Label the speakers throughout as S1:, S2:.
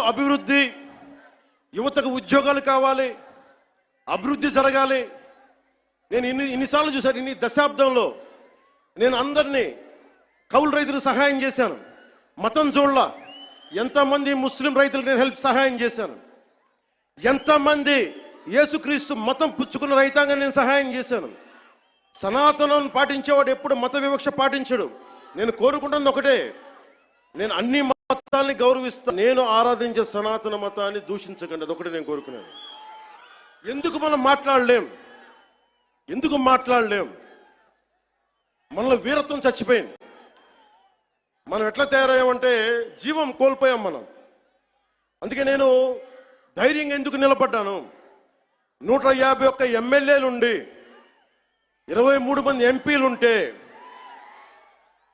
S1: రాష్ట్రంలో అభివృద్ధి యువతకు ఉద్యోగాలు కావాలి అభివృద్ధి జరగాలి. నేను ఇన్ని ఇన్నిసార్లు చూశాను ఇన్ని దశాబ్దంలో నేను అందరినీ కౌలు రైతులకు సహాయం చేశాను. మతం చూడలా ఎంతమంది ముస్లిం రైతులకు నేను హెల్ప్ సహాయం చేశాను. ఎంతమంది యేసుక్రీస్తు మతం పుచ్చుకున్న రైతాంగం నేను సహాయం చేశాను. సనాతనం పాటించేవాడు ఎప్పుడు మత వివక్ష పాటించడు. నేను కోరుకుంటుంది ఒకటే నేను అన్ని మతాన్ని గౌరవిస్తాను నేను ఆరాధించే సనాతన మతాన్ని దూషించకండి. అదొకటి నేను కోరుకున్నాను ఎందుకు మనం మాట్లాడలేం? ఎందుకు మాట్లాడలేం? మనలో వీరత్వం చచ్చిపోయింది. మనం ఎట్లా తయారయ్యామంటే జీవం కోల్పోయాం మనం. అందుకే నేను ధైర్యంగా ఎందుకు నిలబడ్డాను? నూట యాభై ఒక్క ఎమ్మెల్యేలుండి ఇరవై మూడు మంది ఎంపీలుంటే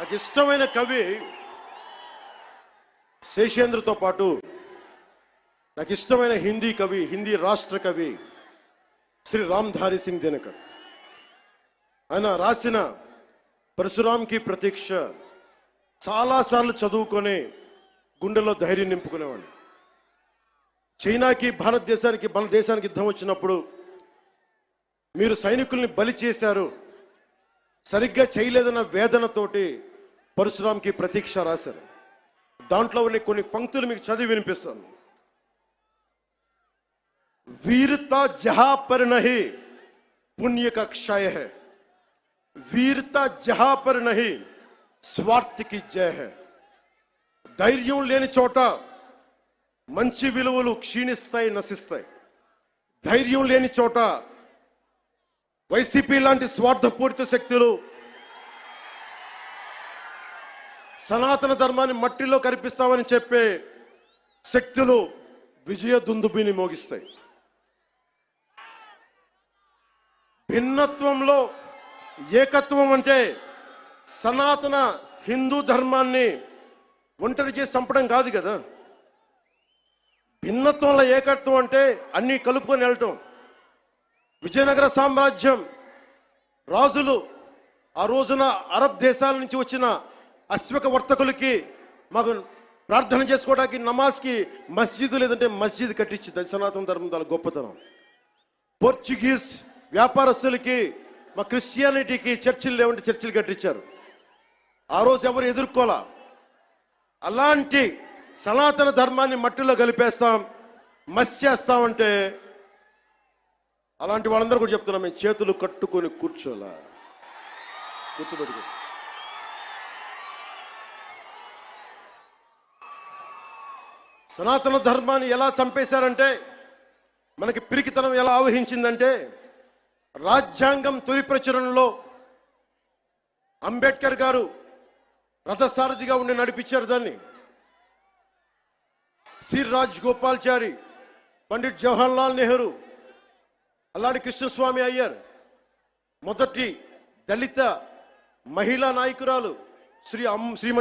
S1: నాకు ఇష్టమైన కవి శేషేంద్రతో పాటు నాకు ఇష్టమైన హిందీ కవి హిందీ రాష్ట్ర కవి శ్రీ రామ్ధారి సింగ్ దినకర్. ఆయన రాసిన పరశురాంకి ప్రతీక్ష చాలాసార్లు చదువుకొని గుండెలో ధైర్యం నింపుకునేవాడిని. చైనాకి భారతదేశానికి మన దేశానికి యుద్ధం వచ్చినప్పుడు మీరు సైనికుల్ని బలి చేశారు సరిగ్గా చేయలేదన్న వేదనతోటి పరశురాంకి ప్రతీక్ష రాశారు దాంట్లో ఉన్న కొన్ని పంక్తులు మీకు చదివి వినిపిస్తాను वीरता जहां पर नहीं पुण्य का क्षय है वीरता जहां पर नहीं స్వార్థ కి జయ హై ధైర్యం లేని చోట మంచి విలువలు క్షీణిస్తాయి నశిస్తాయి ధైర్యం లేని చోట వైసీపీ లాంటి స్వార్థపూరిత శక్తులు సనాతన ధర్మాన్ని మట్టిలో కనిపిస్తామని చెప్పే శక్తులు విజయ దుందుబిని మోగిస్తాయి. భిన్నత్వంలో ఏకత్వం అంటే సనాతన హిందూ ధర్మాన్ని ఒంటరి చేసి చంపడం కాదు కదా. భిన్నత్వంలో ఏకత్వం అంటే అన్నీ కలుపుకొని వెళ్ళటం. విజయనగర సామ్రాజ్యం రాజులు ఆ రోజున అరబ్ దేశాల నుంచి వచ్చిన అశ్వక వర్తకులకి మాకు ప్రార్థన చేసుకోవడానికి నమాజ్కి మస్జిద్ లేదంటే మస్జిద్ కట్టించింది సనాతన ధర్మం దాని గొప్పతనం. పోర్చుగీస్ వ్యాపారస్తులకి మా క్రిస్టియానిటీకి చర్చిలు లేవంటే చర్చిలు కట్టించారు. ఆ రోజు ఎవరు ఎదుర్కోలా? అలాంటి సనాతన ధర్మాన్ని మట్టిలో కలిపేస్తాం మస్ చేస్తామంటే అలాంటి వాళ్ళందరూ కూడా చెప్తున్నాం మేము చేతులు కట్టుకొని కూర్చోలా. గుర్తుపెట్టుకో సనాతన ధర్మాన్ని ఎలా చంపేశారంటే మనకి పిరికితనం ఎలా ఆవహించిందంటే రాజ్యాంగం తొలి ప్రచురణలో అంబేద్కర్ గారు రథసారథిగా ఉండి నడిపించారు దాన్ని. సిర్ రాజ్ గోపాల్చారి పండిట్ జవహర్లాల్ నెహ్రూ అల్లాడి కృష్ణస్వామి అయ్యర్ మొదటి దళిత మహిళా నాయకురాలు శ్రీ అమ్ శ్రీమతి